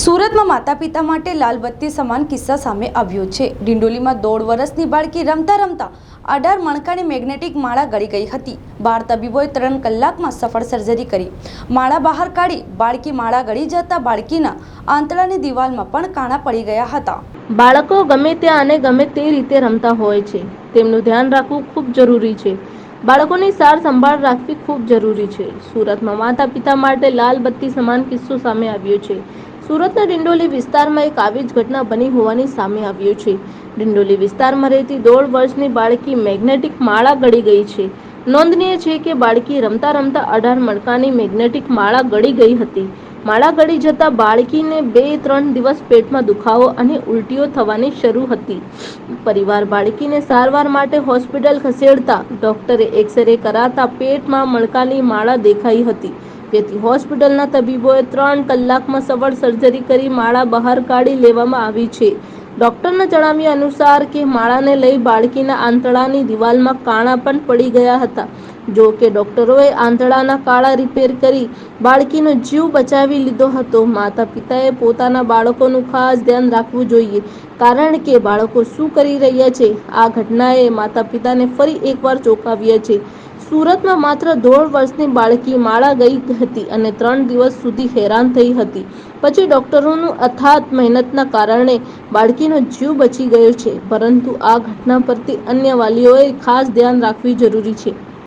સુરતમાં માતા પિતા માટે લાલબત્તી સમાન કિસ્સા સામે આવ્યો છે. ડિંડોલીમાં દોઢ વર્ષની બાળકી રમતા રમતા અઢાર મણકાની મેગ્નેટિક માળા ગળી ગઈ હતી. બાળ તબીબોએ ત્રણ કલાકમાં સફળ સર્જરી કરી. માળા બહાર કાઢી બાળકી માળા ગળી જતા બાળકીના આંતળાની દિવાલમાં પણ કાણા પડી ગયા હતા. બાળકો ગમે ત્યાં અને ગમે તે રીતે રમતા હોય છે. તેમનું ધ્યાન રાખવું ખૂબ જરૂરી છે. બાળકોની સાર સંભાળ રાખવી ખૂબ જરૂરી છે. સુરતમાં માતા પિતા માટે લાલ બત્તી સમાન કિસ્સો સામે આવ્યો છે. સુરતના ડિંડોલી વિસ્તારમાં એક આવી જ ઘટના બની હોવાની સામે આવ્યું છે. ડિંડોલી વિસ્તારમાં રહેતી દોઢ વર્ષની બાળકી મેગ્નેટિક માળા ગળી ગઈ છે. નોંધનીય છે કે બાળકી રમતા રમતા અઢાર મણકાની મેગ્નેટિક માળા ગળી ગઈ હતી. માળા ગળી જતા બાળકીને બે ત્રણ દિવસ પેટમાં દુખાવો અને ઉલટીઓ થવાની શરૂ હતી. પરિવાર બાળકીને સારવાર માટે હોસ્પિટલ ખસેડતા ડોક્ટરે એક્સરે કરાતા પેટમાં મણકાની માળા દેખાઈ હતી. જેથી હોસ્પિટલના તબીબોએ ત્રણ કલાકમાં સવળ સર્જરી કરી માળા બહાર કાઢી લેવામાં આવી છે. ડોક્ટરના જણાવ્યા અનુસાર કે માળાને લઈ બાળકીના આંતળાની દિવાલમાં કાણા પણ પડી ગયા હતા. જો કે ડોક્ટરોએ આંતળાના કાળા રિપેર કરી બાળકીનો જીવ બચાવી લીધો હતો. માતા પિતાએ પોતાના બાળકોનું ખાસ ધ્યાન રાખવું જોઈએ, કારણ કે બાળકો શું કરી રહ્યા છે? આ ઘટનાએ માતા પિતાને ફરી એકવાર ચોંકાવ્યા છે. સુરતમાં માત્ર દોઢ વર્ષની બાળકી માળા ગઈ હતી અને ત્રણ દિવસ સુધી હેરાન થઈ હતી. પછી ડોક્ટરોનું અથાત મહેનતના કારણે બાળકીનો જીવ બચી ગયો છે, પરંતુ આ ઘટના પરથી અન્ય વાલીઓએ ખાસ ધ્યાન રાખવી જરૂરી છે.